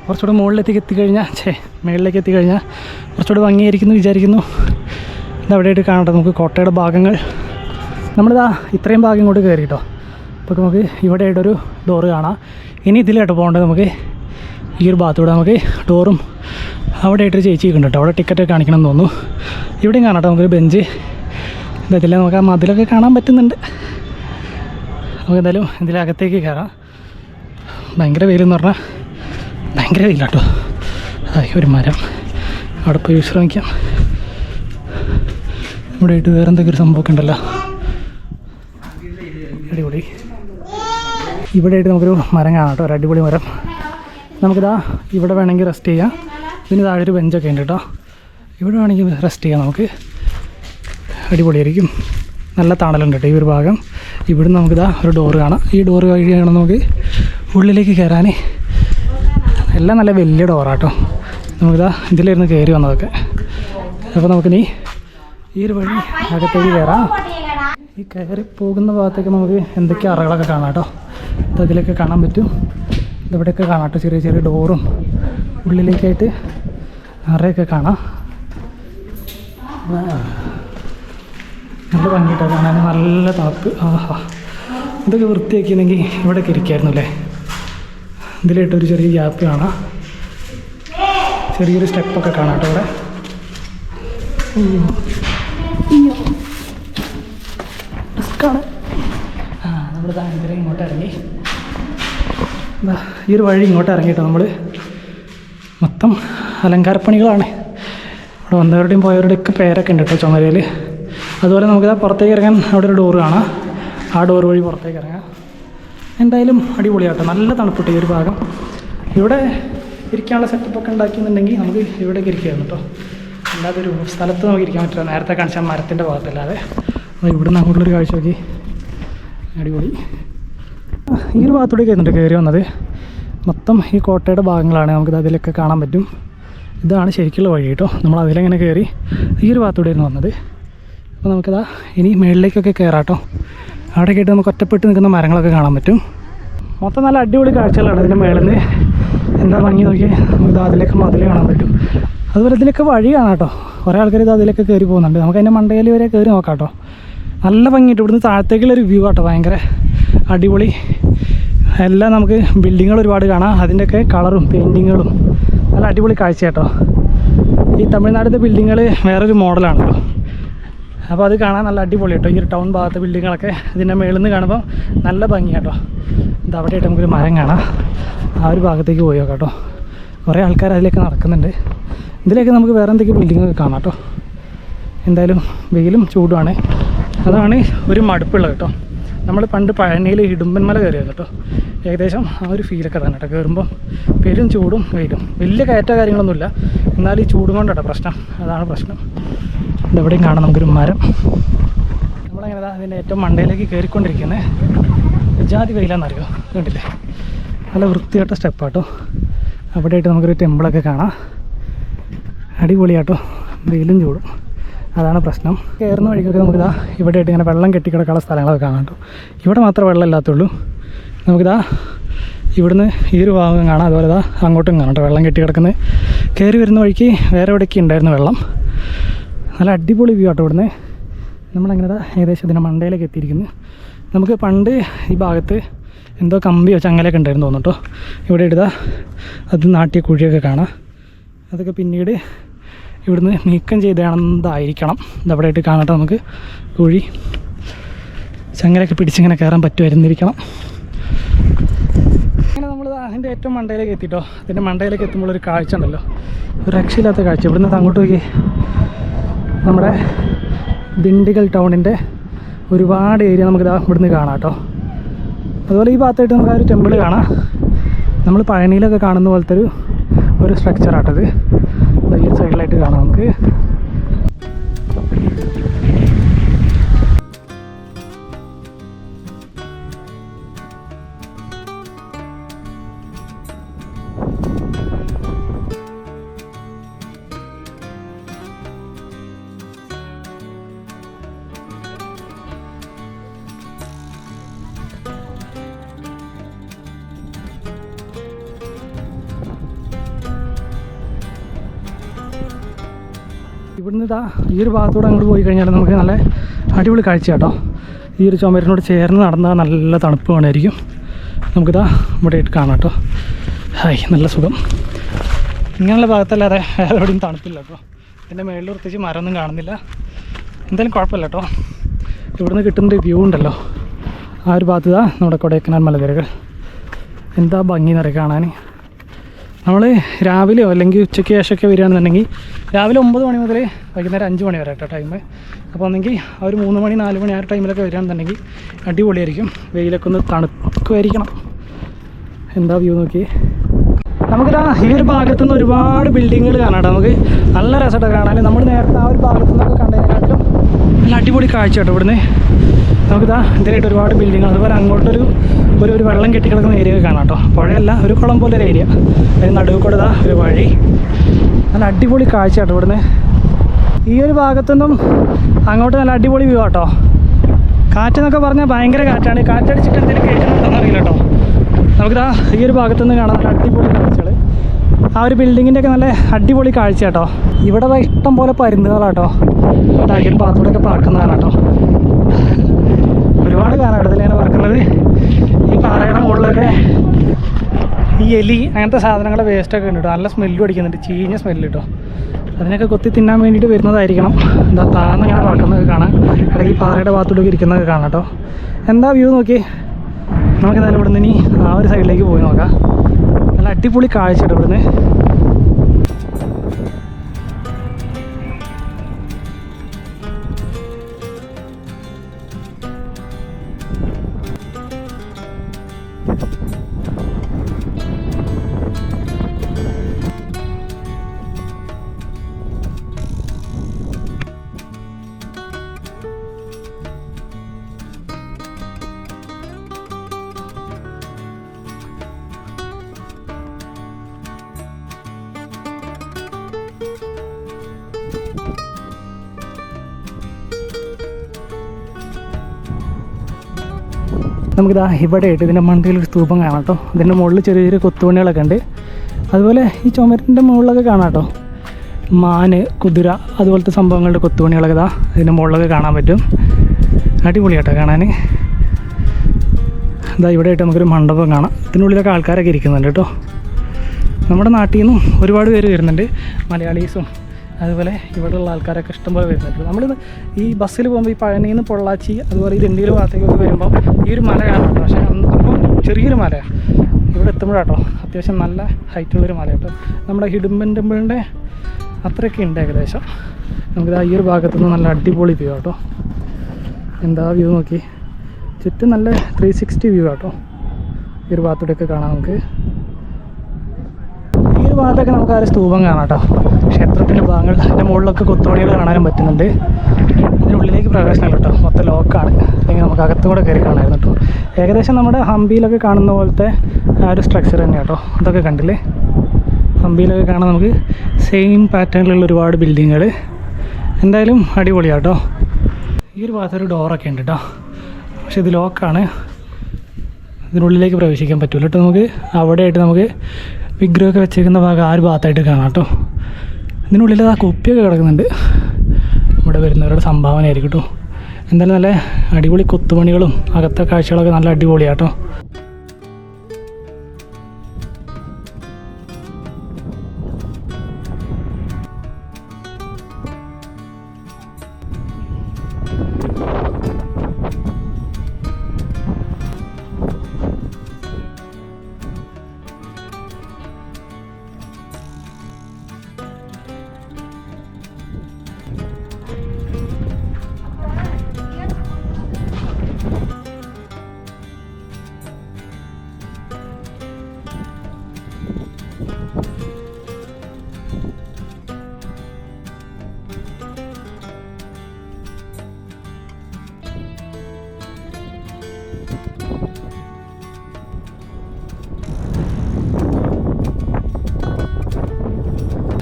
കുറച്ചുകൂടെ മുകളിലേക്ക് എത്തിക്കഴിഞ്ഞാൽ ഛേ മുകളിലേക്ക് എത്തിക്കഴിഞ്ഞാൽ കുറച്ചുകൂടെ ഭംഗിയായിരിക്കുന്നു വിചാരിക്കുന്നു. ഇത് അവിടെയായിട്ട് കാണട്ടെ നമുക്ക് കോട്ടയുടെ ഭാഗങ്ങൾ. നമ്മളിതാ ഇത്രയും ഭാഗം ഇങ്ങോട്ട് കയറി കേട്ടോ അപ്പോൾ നമുക്ക് ഇവിടെ ആയിട്ടൊരു ഡോറ് കാണാം. ഇനി ഇതിലായിട്ട് പോകേണ്ടത് നമുക്ക് ഈ ഒരു ഭാഗത്തൂടെ നമുക്ക് ഡോറും അവിടെ ആയിട്ടൊരു ചേച്ചി നിൽക്കുന്നുണ്ട് കേട്ടോ. അവിടെ ടിക്കറ്റ് കാണിക്കണം എന്ന് തോന്നുന്നു. ഇവിടെയും കാണാം കേട്ടോ. നമുക്കൊരു ബെഞ്ച് ഇതിൽ നമുക്ക് ആ മതിലൊക്കെ കാണാൻ പറ്റുന്നുണ്ട്. നമുക്ക് എന്തായാലും ഇതിലകത്തേക്ക് കയറാം. ഭയങ്കര വെയിലെന്ന് പറഞ്ഞാൽ ഭയങ്കര വെയിലാട്ടോ ആയി ഒരു മരം. അവിടെ പോയി വിശ്രമിക്കാം. ഇവിടെ ആയിട്ട് വേറെ എന്തെങ്കിലും ഒരു സംഭവമൊക്കെ ഉണ്ടല്ലോ. അടിപൊളി. ഇവിടെ ആയിട്ട് നമുക്കൊരു മരം കാണാം കേട്ടോ. ഒരു അടിപൊളി മരം. നമുക്കിതാ ഇവിടെ വേണമെങ്കിൽ റെസ്റ്റ് ചെയ്യാം. ഇതിന് താഴെ ഒരു ബെഞ്ചൊക്കെ ഉണ്ട് കേട്ടോ ഇവിടെ വേണമെങ്കിൽ റെസ്റ്റ് ചെയ്യാം നമുക്ക്. അടിപൊളിയായിരിക്കും. നല്ല തണലുണ്ട് കേട്ടോ ഈ ഒരു ഭാഗം. ഇവിടുന്ന് നമുക്കിതാ ഒരു ഡോറ് കാണാം. ഈ ഡോറ് വഴിയാണ് നമുക്ക് ഉള്ളിലേക്ക് കയറാൻ എല്ലാം നല്ല വലിയ ഡോറാട്ടോ നമുക്കിതാ ഇതിലിരുന്ന് കയറി വന്നതൊക്കെ. അപ്പോൾ നമുക്കിനി ഈ ഒരു വഴി അകത്തേക്ക് കയറാം ഈ കയറി പോകുന്ന ഭാഗത്തേക്ക് നമുക്ക് എന്തൊക്കെ അറകളൊക്കെ കാണാം കേട്ടോ അതിലൊക്കെ കാണാൻ പറ്റും. ഇവിടെയൊക്കെ കാണാം ചെറിയ ചെറിയ ഡോറും ഉള്ളിലേക്കായിട്ട് നിറയൊക്കെ കാണാം. നല്ല ഭംഗിയിട്ടോ കാണാൻ നല്ല തണുപ്പ് ആഹാ ഇതൊക്കെ വൃത്തിയാക്കിയിരുന്നെങ്കിൽ ഇവിടെയൊക്കെ ഇരിക്കായിരുന്നു അല്ലേ? ഇതിലായിട്ടൊരു ചെറിയ ഗ്യാപ്പ് കാണാം. ചെറിയൊരു സ്റ്റെപ്പൊക്കെ കാണാം കേട്ടോ ഇവിടെ. ആ നമ്മൾ താഴെ ഇങ്ങോട്ട് ഇറങ്ങി. ഈ ഒരു വഴി ഇങ്ങോട്ട് ഇറങ്ങിയിട്ടോ നമ്മൾ മൊത്തം അലങ്കാരപ്പണികളാണ്. അവിടെ വന്നവരുടെയും പോയവരുടെയൊക്കെ പേരൊക്കെ ഉണ്ട് കേട്ടോ ചുമരയിൽ അതുപോലെ നമുക്കിതാ പുറത്തേക്ക് ഇറങ്ങാൻ അവിടെ ഒരു ഡോറ് കാണാം. ആ ഡോറ് വഴി പുറത്തേക്ക് ഇറങ്ങാം. എന്തായാലും അടിപൊളിയാട്ടോ. നല്ല തണുപ്പിട്ട് ഈ ഒരു ഭാഗം. ഇവിടെ ഇരിക്കാനുള്ള സെറ്റപ്പൊക്കെ ഉണ്ടാക്കിയെന്നുണ്ടെങ്കിൽ നമുക്ക് ഇവിടേക്ക് ഇരിക്കുകയായിരുന്നു കേട്ടോ. അല്ലാതെ ഒരു സ്ഥലത്ത് നമുക്ക് ഇരിക്കാൻ പറ്റില്ല. നേരത്തെ കാണിച്ചാൽ മരത്തിന്റെ ഭാഗത്തല്ലാതെ. അപ്പോൾ ഇവിടുന്ന് അങ്ങോട്ടുള്ളൊരു കാഴ്ച നോക്കി. അടിപൊളി. ഈ ഒരു ഭാഗത്തൂടെ കയറുന്നുണ്ട് കയറി വന്നത്. മൊത്തം ഈ കോട്ടയുടെ ഭാഗങ്ങളാണ് നമുക്കിത് അതിലൊക്കെ കാണാൻ പറ്റും. ഇതാണ് ശരിക്കുള്ള വഴി കേട്ടോ. നമ്മൾ അതിലെങ്ങനെ കയറി ഈ ഒരു ഭാഗത്തൂടെ ആയിരുന്നു വന്നത്. അപ്പോൾ നമുക്കിതാ ഇനി മുകളിലേക്കൊക്കെ കയറാം കേട്ടോ. അവിടെ കേട്ട് നമുക്ക് ഒറ്റപ്പെട്ട് നിൽക്കുന്ന മരങ്ങളൊക്കെ കാണാൻ പറ്റും. മൊത്തം നല്ല അടിപൊളി കാഴ്ചകളാണ് ഇതിന്റെ മേളിൽ നിന്ന് എന്താ ഭംഗി നോക്കിയാൽ നമുക്ക് അതിലേക്ക് മതിൽ കാണാൻ പറ്റും. അതുപോലെ ഇതിലൊക്കെ വഴി കാണാം കേട്ടോ. കുറേ ആൾക്കാർ ഇത് അതിലൊക്കെ കയറി പോകുന്നുണ്ട്. നമുക്ക് അതിന്റെ മണ്ടയിൽ വരെ കയറി നോക്കാം കേട്ടോ. നല്ല ഭംഗിയിട്ട് ഇവിടുന്ന് താഴത്തേക്കുള്ളൊരു വ്യൂ ആട്ടോ ഭയങ്കര അടിപൊളി. എല്ലാം നമുക്ക് ബിൽഡിങ്ങുകൾ ഒരുപാട് കാണാം. അതിന്റെയൊക്കെ കളറും പെയിന്റിങ്ങുകളും നല്ല അടിപൊളി കാഴ്ച കേട്ടോ ഈ തമിഴ്നാടിന്റെ ബിൽഡിങ്ങുകൾ വേറൊരു മോഡലാണല്ലോ അപ്പോൾ അത് കാണാൻ നല്ല അടിപൊളി കേട്ടോ ഈ ഒരു ടൗൺ ഭാഗത്തെ ബിൽഡിങ്ങുകളൊക്കെ ഇതിന്റെ മേളിൽ നിന്ന് കാണുമ്പോൾ നല്ല ഭംഗി കേട്ടോ ഇത് അവിടെയായിട്ട് നമുക്കൊരു മരം കാണാം. ആ ഒരു ഭാഗത്തേക്ക് പോയോ കേട്ടോ കുറേ ആൾക്കാർ അതിലേക്ക് നടക്കുന്നുണ്ട്. ഇതിലേക്ക് നമുക്ക് വേറെ എന്തൊക്കെ ബിൽഡിങ്ങൊക്കെ കാണാം കേട്ടോ എന്തായാലും വെയിലും ചൂടുമാണ്. അതാണ് ഒരു മടുപ്പുള്ളത് കേട്ടോ. നമ്മൾ പണ്ട് പഴനിയിൽ ഇടുമ്പൻമല കയറിയത് കേട്ടോ. ഏകദേശം ആ ഒരു ഫീലൊക്കെ തന്നെ കേട്ടോ. കയറുമ്പോൾ പെരും ചൂടും വെയിലും. വലിയ കയറ്റ കാര്യങ്ങളൊന്നുമില്ല. എന്നാൽ ഈ ചൂടും കൊണ്ടാണ് പ്രശ്നം. അതാണ് പ്രശ്നം. ഇതെവിടെയും കാണാം നമുക്കൊരു മരം. നമ്മളങ്ങനെ അതിന്റെ ഏറ്റവും മണ്ടയിലേക്ക് കയറിക്കൊണ്ടിരിക്കുന്നത് ജാതി വെയിലാണെന്നറിയോ കണ്ടില്ലേ? നല്ല വൃത്തിയായിട്ട സ്റ്റെപ്പാട്ടോ. അവിടെയായിട്ട് നമുക്കൊരു ടെമ്പിളൊക്കെ കാണാം. അടിപൊളിയാട്ടോ. വെയിലും ചൂടും. അതാണ് പ്രശ്നം. കയറുന്ന വഴിക്കൊക്കെ നമുക്കിതാ ഇവിടെയായിട്ട് ഇങ്ങനെ വെള്ളം കെട്ടിക്കിടക്കാനുള്ള സ്ഥലങ്ങളൊക്കെ കാണാം കേട്ടോ ഇവിടെ മാത്രം വെള്ളം ഇല്ലാത്തുള്ളൂ നമുക്കിതാ ഇവിടുന്ന് ഈ ഒരു ഭാഗം കാണാം. അതുപോലെ ഇതാ അങ്ങോട്ടും കാണാം കേട്ടോ വെള്ളം കെട്ടി കയറി വരുന്ന വഴിക്ക് വേറെ എവിടേക്ക് ഉണ്ടായിരുന്നു വെള്ളം. നല്ല അടിപൊളി വ്യൂ ആട്ടോ ഇവിടുന്ന്. നമ്മളങ്ങനെ ഏകദേശം ഇതിന്റെ മണ്ടയിലേക്ക് എത്തിയിരിക്കുന്നു. നമുക്ക് പണ്ട് ഈ ഭാഗത്ത് എന്തോ കമ്പിയോ ചങ്ങലൊക്കെ ഉണ്ടായിരുന്നു തോന്നുന്നു കേട്ടോ. ഇവിടെ ഇടുക അത് നാട്ടിയ കുഴിയൊക്കെ കാണാം. അതൊക്കെ പിന്നീട് ഇവിടുന്ന് നീക്കം ചെയ്തതാണെന്നതായിരിക്കണം ഇതവിടെയായിട്ട് കാണട്ടെ നമുക്ക്. കുഴി ചങ്ങലൊക്കെ പിടിച്ചിങ്ങനെ കയറാൻ പറ്റുമായിരുന്നിരിക്കണം. അങ്ങനെ നമ്മൾ അതിന്റെ ഏറ്റവും മണ്ടയിലേക്ക് എത്തിട്ടോ. അതിന്റെ മണ്ടയിലേക്ക് എത്തുമ്പോൾ ഒരു കാഴ്ച ഉണ്ടല്ലോ. ഒരു രക്ഷയില്ലാത്ത കാഴ്ച. ഇവിടുന്ന് അങ്ങോട്ട് നോക്കി. നമ്മുടെ ദിണ്ടിഗൽ ടൗണിന്റെ ഒരുപാട് ഏരിയ നമുക്ക് ഇവിടുന്ന് കാണാം കേട്ടോ. അതുപോലെ ഈ ഭാഗത്തായിട്ട് നമുക്ക് ആ ഒരു ടെമ്പിൾ കാണാം. നമ്മൾ പഴനിയിലൊക്കെ കാണുന്ന പോലത്തെ ഒരു ഒരു സ്ട്രക്ചറാട്ടത് ഈ സൈഡിലായിട്ട് കാണാം നമുക്ക്. ഇവിടുന്ന് ഇതാ ഈ ഒരു ഭാഗത്തൂടെ അങ്ങോട്ട് പോയി കഴിഞ്ഞാൽ നമുക്ക് നല്ല അടിപൊളി കാഴ്ച കേട്ടോ ഈ ഒരു ചുമരിനോട് ചേർന്ന് നടന്നാൽ നല്ല തണുപ്പ് വേണമായിരിക്കും നമുക്കിതാ ഇവിടെ ഇട്ട് കാണാം കേട്ടോ ഹായ് നല്ല സുഖം. ഇങ്ങനെയുള്ള ഭാഗത്തല്ലാതെ വേറെ എവിടെയും തണുപ്പില്ല കേട്ടോ ഇതിന്റെ മേളിൽ പ്രത്യേകിച്ച് മരമൊന്നും കാണുന്നില്ല. എന്തായാലും കുഴപ്പമില്ല കേട്ടോ ഇവിടുന്ന് കിട്ടുന്നൊരു വ്യൂ ഉണ്ടല്ലോ. ആ ഒരു ഭാഗത്ത് ഇതാ നമ്മുടെ കൊടൈക്കനാൽ മലനിരകൾ. എന്താ ഭംഗി നിറയെ കാണാൻ നമ്മൾ രാവിലെയോ അല്ലെങ്കിൽ ഉച്ചയ്ക്ക് ശേഷമൊക്കെ വരികയാണെന്നുണ്ടെങ്കിൽ രാവിലെ ഒമ്പത് മണി മുതൽ വൈകുന്നേരം അഞ്ച് മണി വരെ കേട്ടോ ടൈം അപ്പോൾ ഒന്നെങ്കിൽ ആ ഒരു മൂന്ന് മണി നാല് മണി ആ ടൈമിലൊക്കെ വരികയാണെന്നുണ്ടെങ്കിൽ അടിപൊളിയായിരിക്കും. വെയിലൊക്കെ ഒന്ന് തണുക്കുമായിരിക്കണം. എന്താ വ്യൂ നോക്കി നമുക്കിതാ ഈ ഒരു ഭാഗത്തു നിന്ന് ഒരുപാട് ബിൽഡിങ്ങുകൾ കാണാം നമുക്ക് നല്ല രസമായിട്ട് കാണാൻ. നമ്മൾ നേരത്തെ ആ ഒരു ഭാഗത്തു നിന്നൊക്കെ കണ്ടതിനെക്കാട്ടിലും നല്ല അടിപൊളി കാഴ്ച കേട്ടോ ഇവിടുന്ന്. നമുക്കിതാ ഇതിലായിട്ട് ഒരുപാട് ബിൽഡിങ്ങുകൾ അതുപോലെ അങ്ങോട്ടൊരു ഒരു ഒരു വെള്ളം കെട്ടിക്കിടക്കുന്ന ഏരിയ ഒക്കെ കാണാം കേട്ടോ. പുഴയല്ല ഒരു കുളം പോലെ ഒരു ഏരിയ അതിന് നടുവ് കൂടെ ഇതാ ഒരു വഴി. നല്ല അടിപൊളി കാഴ്ച കേട്ടോ ഇവിടുന്ന്. ഈ ഒരു ഭാഗത്തുനിന്നും അങ്ങോട്ട് നല്ല അടിപൊളി വ്യൂ ആട്ടോ. കാറ്റെന്നൊക്കെ പറഞ്ഞാൽ ഭയങ്കര കാറ്റാണ്. കാറ്റടിച്ചിട്ട് എന്തെങ്കിലും കേൾക്കുന്നുണ്ടോന്ന് അറിയില്ല കേട്ടോ. നമുക്കിതാ ഈ ഒരു ഭാഗത്തുനിന്ന് കാണാൻ നല്ല അടിപൊളി കാഴ്ചകൾ ആ ഒരു ബിൽഡിങ്ങിന്റെ ഒക്കെ നല്ല അടിപൊളി കാഴ്ച കേട്ടോ ഇവിടെ ഇഷ്ടം പോലെ പരുന്നുകളാട്ടോ ഈ ഒരു ഭാഗത്തൂടെയൊക്കെ പറക്കുന്നതാണ് കേട്ടോ. ഒരുപാട് കാലഘട്ടത്തിലാണ് പറക്കുന്നത് ഈ പാറയുടെ മുകളിലൊക്കെ ഈ എലി അങ്ങനത്തെ സാധനങ്ങളുടെ വേസ്റ്റൊക്കെ ഉണ്ട് കേട്ടോ നല്ല സ്മെല്ലും അടിക്കുന്നുണ്ട് ചീഞ്ഞ സ്മെല്ല് കേട്ടോ അതിനൊക്കെ കൊത്തി തിന്നാൻ വേണ്ടിയിട്ട് വരുന്നതായിരിക്കണം. എന്താ താന്ന് ഇങ്ങനെ പറക്കുന്നത് കാണാം. അല്ലെങ്കിൽ പാറയുടെ ഭാഗത്തോട്ടൊക്കെ ഇരിക്കുന്നത് കാണാം കേട്ടോ എന്താ വ്യൂ നോക്കി? നമുക്ക് എന്തായാലും ഇവിടുന്ന് ഇനി ആ ഒരു സൈഡിലേക്ക് പോയി നോക്കാം. നല്ല അടിപൊളി കാഴ്ച കേട്ടോ ഇവിടുന്ന്. നമുക്കിതാ ഇവിടെ ആയിട്ട് ഇതിന്റെ മണ്ടയിൽ ഒരു സ്തൂപം കാണാം കേട്ടോ. ഇതിന്റെ മുകളിൽ ചെറിയ ചെറിയ കൊത്തുപണികളൊക്കെ ഉണ്ട്. അതുപോലെ ഈ ചുമരിന്റെ മുകളിലൊക്കെ കാണാം കേട്ടോ. മാന് കുതിര അതുപോലത്തെ സംഭവങ്ങളുടെ കൊത്തുപണികളൊക്കെ ഇതാ ഇതിന്റെ മുകളിലൊക്കെ കാണാൻ പറ്റും. അടിപൊളി കേട്ടോ കാണാൻ. ഇതാ ഇവിടെ ആയിട്ട് നമുക്കൊരു മണ്ഡപം കാണാം. ഇതിനുള്ളിലൊക്കെ ആൾക്കാരൊക്കെ ഇരിക്കുന്നുണ്ട് കേട്ടോ. നമ്മുടെ നാട്ടിൽ നിന്നും ഒരുപാട് പേര് വരുന്നുണ്ട്. മലയാളീസും അതുപോലെ ഇവിടെയുള്ള ആൾക്കാരൊക്കെ ഇഷ്ടംപോലെ വരുന്നുണ്ട്. നമ്മൾ ഈ ബസ്സിൽ പോകുമ്പോൾ ഈ പഴനിയിൽ നിന്ന് പൊള്ളാച്ചി അതുപോലെ ഈ ദിണ്ടിയിൽ ഭാഗത്തേക്കൊക്കെ വരുമ്പോൾ ഈ ഒരു മല കാണാം പക്ഷേ അപ്പോൾ അപ്പം ചെറിയൊരു മലയാണ് ഇവിടെ എത്തുമ്പോഴാട്ടോ അത്യാവശ്യം നല്ല ഹൈറ്റുള്ളൊരു മല കേട്ടോ. നമ്മുടെ ഹിഡുമ്പൻ ടെമ്പിളിന്റെ അത്രയൊക്കെ ഉണ്ട് ഏകദേശം. നമുക്കിത് ഈ ഒരു ഭാഗത്തുനിന്ന് നല്ല അടിപൊളി വ്യൂ കേട്ടോ എന്താ വ്യൂ നോക്കി? ചുറ്റും നല്ല ത്രീ സിക്സ്റ്റി വ്യൂ കേട്ടോ ഈ ഒരു ഭാഗത്തൂടെയൊക്കെ കാണാം നമുക്ക്. ഭാഗത്തൊക്കെ നമുക്ക് ആ സ്തൂപം കാണാം കേട്ടോ. ക്ഷേത്രത്തിന്റെ ഭാഗങ്ങൾ അതിന്റെ മുകളിലൊക്കെ കൊത്തുപണികൾ കാണാനും പറ്റുന്നുണ്ട്. ഇതിനുള്ളിലേക്ക് പ്രവേശനം കേട്ടോ. മൊത്തം ലോക്കാണ്. അല്ലെങ്കിൽ നമുക്ക് അകത്തും കൂടെ കയറി കാണാമായിരുന്നു കേട്ടോ. ഏകദേശം നമ്മുടെ ഹംപിയിലൊക്കെ കാണുന്ന പോലത്തെ ആ ഒരു സ്ട്രക്ചർ തന്നെ കേട്ടോ. അതൊക്കെ കണ്ടില്ലേ? ഹംപിയിലൊക്കെ കാണാൻ നമുക്ക് സെയിം പാറ്റേണിലുള്ള ഒരുപാട് ബിൽഡിങ്ങുകൾ എന്തായാലും അടിപൊളിയാണ് കേട്ടോ. ഈ ഒരു ഭാഗത്തൊരു ഡോറൊക്കെ ഉണ്ട് കേട്ടോ. പക്ഷേ ഇത് ലോക്കാണ് ഇതിനുള്ളിലേക്ക് പ്രവേശിക്കാൻ പറ്റില്ല കേട്ടോ നമുക്ക്. അവിടെയായിട്ട് നമുക്ക് വിഗ്രഹമൊക്കെ വെച്ചേക്കുന്ന ഭാഗം ആ ഒരു ഭാഗത്തായിട്ട് കാണാം കേട്ടോ. ഇതിനുള്ളിൽ ആ കുപ്പിയൊക്കെ കിടക്കുന്നുണ്ട്. ഇവിടെ വരുന്നവരുടെ സംഭാവന ആയിരിക്കും കേട്ടോ. എന്തായാലും നല്ല അടിപൊളി കൊത്തുപണികളും അകത്തെ കാഴ്ചകളൊക്കെ നല്ല അടിപൊളിയാണ്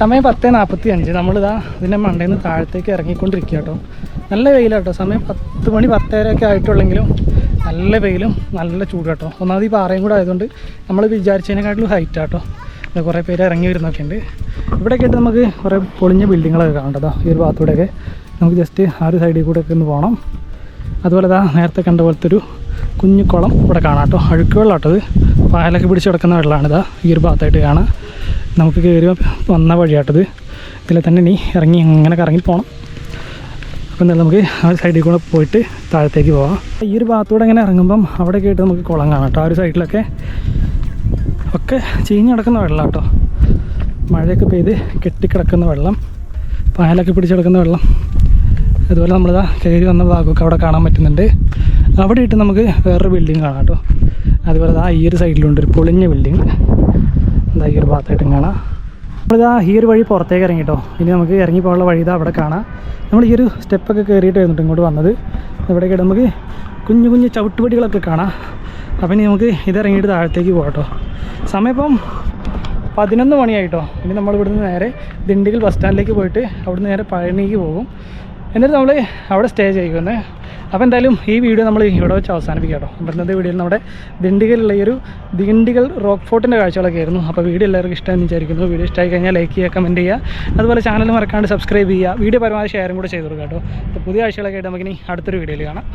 സമയം പത്ത് നാൽപ്പത്തി അഞ്ച് നമ്മളിതാ ഇതിന്റെ മണ്ടയിൽ നിന്ന് താഴത്തേക്ക് ഇറങ്ങിക്കൊണ്ടിരിക്കുക കേട്ടോ. നല്ല വെയിലാണ് കേട്ടോ. സമയം പത്ത് മണി പത്തരയൊക്കെ ആയിട്ടുള്ളെങ്കിലും നല്ല വെയിലും നല്ല ചൂട് കേട്ടോ. ഒന്നാമത് ഈ പാറയും കൂടെ ആയതുകൊണ്ട് നമ്മൾ വിചാരിച്ചതിനെക്കാട്ടിലും ഹൈറ്റ് ഇത് കുറേ പേര് ഇറങ്ങി വരുന്നൊക്കെ ഉണ്ട്. ഇവിടെയൊക്കെ ആയിട്ട് നമുക്ക് കുറേ പൊളിഞ്ഞ ബിൽഡിങ്ങുകളൊക്കെ കാണാം കേട്ടോ. ഈ ഒരു ഭാഗത്തൂടെയൊക്കെ നമുക്ക് ജസ്റ്റ് ആ ഒരു സൈഡിൽ കൂടെ ഒക്കെ ഒന്ന് പോകണം അതുപോലെ ഇതാ നേരത്തെ കണ്ട പോലത്തെ ഒരു കുഞ്ഞു കുളം ഇവിടെ കാണാം കേട്ടോ. അഴുക്കുവെള്ളം കേട്ടോ പായലൊക്കെ പിടിച്ച് കിടക്കുന്ന വെള്ളമാണ് ഇതാ ഈ ഒരു ഭാഗത്തായിട്ട് കാണാം. നമുക്ക് കയറി വന്ന വഴിയാട്ടത്. ഇതിൽ തന്നെ ഇനി ഇറങ്ങി അങ്ങനെ കറങ്ങി പോകണം അപ്പോൾ എന്തായാലും നമുക്ക് ആ സൈഡിൽ കൂടെ പോയിട്ട് താഴത്തേക്ക് പോവാം. ഈ ഒരു ഭാഗത്തൂടെ ഇങ്ങനെ ഇറങ്ങുമ്പം അവിടെ കേട്ട് നമുക്ക് കുളം കാണാം കേട്ടോ ആ ഒരു സൈഡിലൊക്കെ ഒക്കെ ചീഞ്ഞ് കിടക്കുന്ന വെള്ളം കേട്ടോ മഴയൊക്കെ പെയ്ത് കെട്ടിക്കിടക്കുന്ന വെള്ളം പായലൊക്കെ പിടിച്ച് കിടക്കുന്ന വെള്ളം. അതുപോലെ നമ്മളിതാ കയറി വന്ന ഭാഗമൊക്കെ അവിടെ കാണാൻ പറ്റുന്നുണ്ട്. അവിടെ ഇട്ട് നമുക്ക് വേറൊരു ബിൽഡിങ് കാണാം കേട്ടോ അതുപോലെ ആ ഈ ഒരു സൈഡിലുണ്ട് ഒരു പൊളിഞ്ഞ ബിൽഡിങ് എന്താ ഈ ഒരു ഭാഗത്തായിട്ടും കാണാം. നമ്മളിതാ ഈ ഒരു വഴി പുറത്തേക്ക് ഇറങ്ങി കേട്ടോ ഇനി നമുക്ക് ഇറങ്ങി പോകാനുള്ള വഴി ഇതാ അവിടെ കാണാം. നമ്മൾ ഈ ഒരു സ്റ്റെപ്പൊക്കെ കയറിയിട്ട് വന്നിട്ട് ഇങ്ങോട്ട് വന്നത്. ഇവിടേക്ക് നമുക്ക് കുഞ്ഞു കുഞ്ഞു ചവിട്ടുപടികളൊക്കെ കാണാം. അപ്പം ഇനി നമുക്ക് ഇതിറങ്ങിയിട്ട് താഴത്തേക്ക് പോകാം കേട്ടോ സമയം ഇപ്പം പതിനൊന്ന് മണിയായിട്ടോ. ഇനി നമ്മൾ ഇവിടുന്ന് നേരെ ദിണ്ടിഗൽ ബസ് സ്റ്റാൻഡിലേക്ക് പോയിട്ട് അവിടുന്ന് നേരെ പഴനിക്ക് പോകും. എന്നിട്ട് നമ്മൾ അവിടെ സ്റ്റേ ചെയ്യുന്നത് അപ്പോൾ എന്തായാലും ഈ വീഡിയോ നമ്മൾ ഇവിടെ വെച്ച് അവസാനിപ്പിക്കാം കേട്ടോ. അപ്പോൾ വീഡിയോയിൽ നമ്മുടെ ദിണ്ടിഗലുള്ള ഈ ഒരു ദിണ്ടിഗൽ റോക്ക് ഫോർട്ടിന്റെ കാഴ്ചകളൊക്കെ ആയിരുന്നു. അപ്പോൾ വീഡിയോ എല്ലാവർക്കും ഇഷ്ടമെന്ന് വിചാരിക്കുന്നു. വീഡിയോ ഇഷ്ടമായി കഴിഞ്ഞാൽ ലൈക്ക് ചെയ്യുക കമന്റ് ചെയ്യുക. അതുപോലെ ചാനൽ മറക്കാണ്ട് സബ്സ്ക്രൈബ് ചെയ്യുക. വീഡിയോ പരമാവധി ഷെയറും കൂടെ ചെയ്ത് കൊടുക്കാം കേട്ടോ. അപ്പോൾ പുതിയ ആഴ്ചകളൊക്കെ ആയിട്ട് നമുക്കിനി അടുത്തൊരു വീഡിയോയിൽ കാണാം.